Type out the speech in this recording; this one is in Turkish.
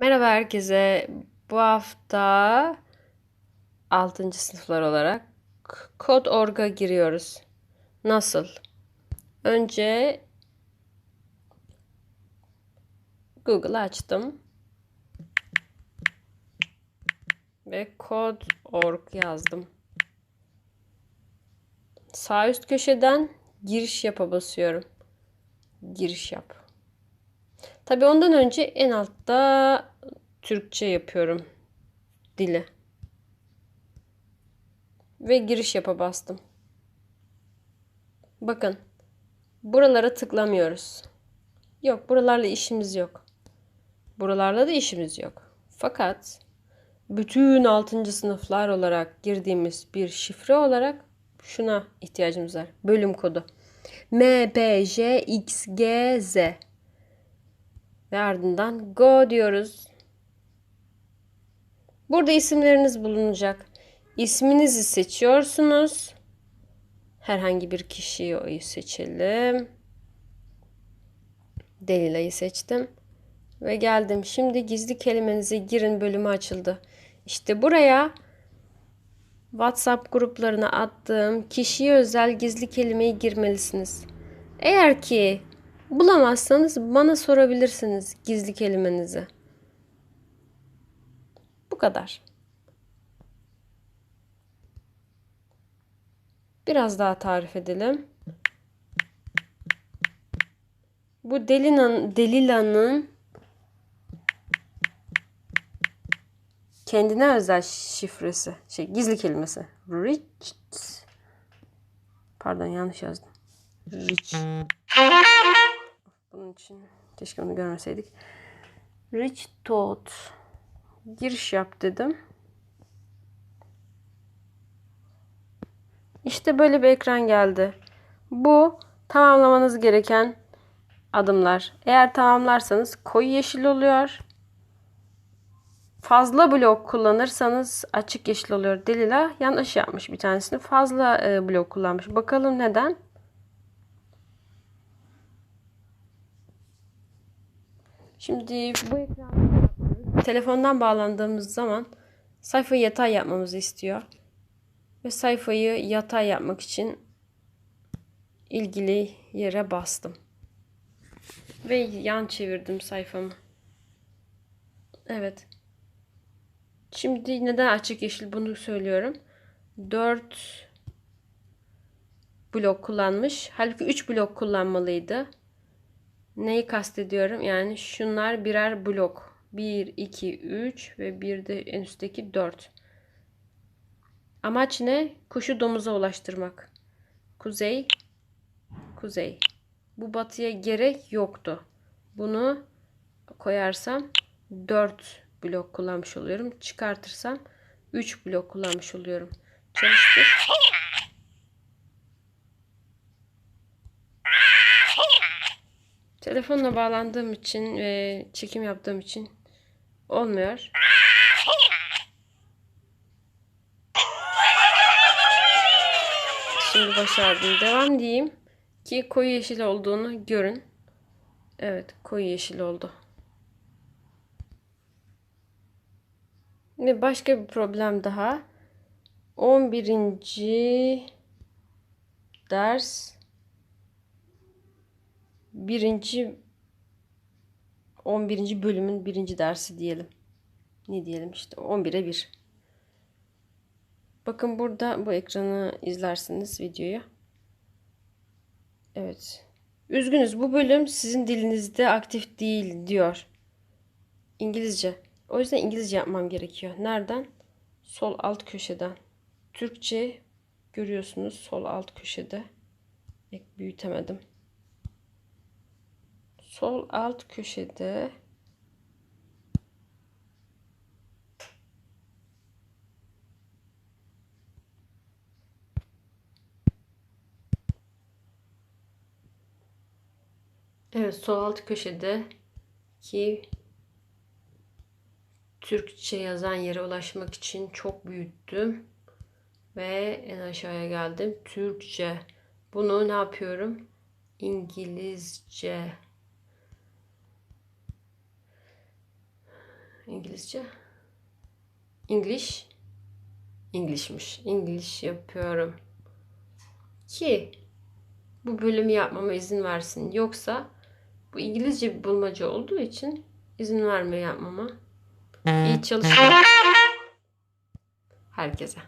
Merhaba herkese. Bu hafta 6. sınıflar olarak Kod.org'a giriyoruz. Nasıl? Önce Google açtım. Ve Kod.org yazdım. Sağ üst köşeden giriş yapa basıyorum. Giriş yap. Tabii ondan önce en altta Türkçe yapıyorum dili. Ve giriş yapa bastım. Bakın. Buralara tıklamıyoruz. Yok, buralarla işimiz yok. Buralarla da işimiz yok. Fakat bütün 6. sınıflar olarak girdiğimiz bir şifre olarak şuna ihtiyacımız var. Bölüm kodu. M, P, J, X, G, Z. Ve ardından go diyoruz. Burada isimleriniz bulunacak. İsminizi seçiyorsunuz. Herhangi bir kişiyi seçelim. Delila'yı seçtim. Ve geldim. Şimdi gizli kelimenizi girin bölümü açıldı. İşte buraya WhatsApp gruplarına attığım kişiye özel gizli kelimeyi girmelisiniz. Eğer ki bulamazsanız bana sorabilirsiniz gizli kelimenizi. Bu kadar. Biraz daha tarif edelim. Bu Delila'nın kendine özel şifresi, şey gizli kelimesi. Rich. Pardon yanlış yazdım. Rich. Bunun için keşke onu görmeseydik. Rich Toad. Giriş yap dedim. İşte böyle bir ekran geldi. Bu tamamlamanız gereken adımlar. Eğer tamamlarsanız koyu yeşil oluyor. Fazla blok kullanırsanız açık yeşil oluyor. Delila yanlış yapmış bir tanesini. Fazla e, blok kullanmış. Bakalım neden? Şimdi bu ekranda telefondan bağlandığımız zaman sayfayı yatay yapmamızı istiyor. Ve sayfayı yatay yapmak için ilgili yere bastım. Ve yan çevirdim sayfamı. Evet. Şimdi neden açık yeşil bunu söylüyorum. 4 blok kullanmış. Halbuki 3 blok kullanmalıydı. Neyi kastediyorum? Yani şunlar birer blok. 1, 2, 3 ve bir de en üstteki 4. Amaç ne? Kuşu domuza ulaştırmak. Kuzey, kuzey. Bu batıya gerek yoktu. Bunu koyarsam 4 blok kullanmış oluyorum. Çıkartırsam 3 blok kullanmış oluyorum. Çalıştır. Telefonla bağlandığım için ve çekim yaptığım için olmuyor. Şimdi başardım. Devam diyeyim ki koyu yeşil olduğunu görün. Evet, koyu yeşil oldu. Ve başka bir problem daha. 11. ders birinci 11. bölümün birinci dersi diyelim. Ne diyelim işte 11'e 1. Bakın burada bu ekranı izlersiniz videoyu. Evet. Üzgünüz bu bölüm sizin dilinizde aktif değil diyor. İngilizce. O yüzden İngilizce yapmam gerekiyor. Nereden? Sol alt köşeden. Türkçe görüyorsunuz sol alt köşede. Büyütemedim. Sol alt köşede Evet sol alt köşede ki Türkçe yazan yere ulaşmak için çok büyüttüm. Ve en aşağıya geldim. Türkçe. Bunu ne yapıyorum? İngilizce. İngilizce. English. English'miş. English yapıyorum. Ki bu bölümü yapmama izin versin. Yoksa bu İngilizce bir bulmaca olduğu için izin verme yapmama. İyi çalışmalar. Herkese.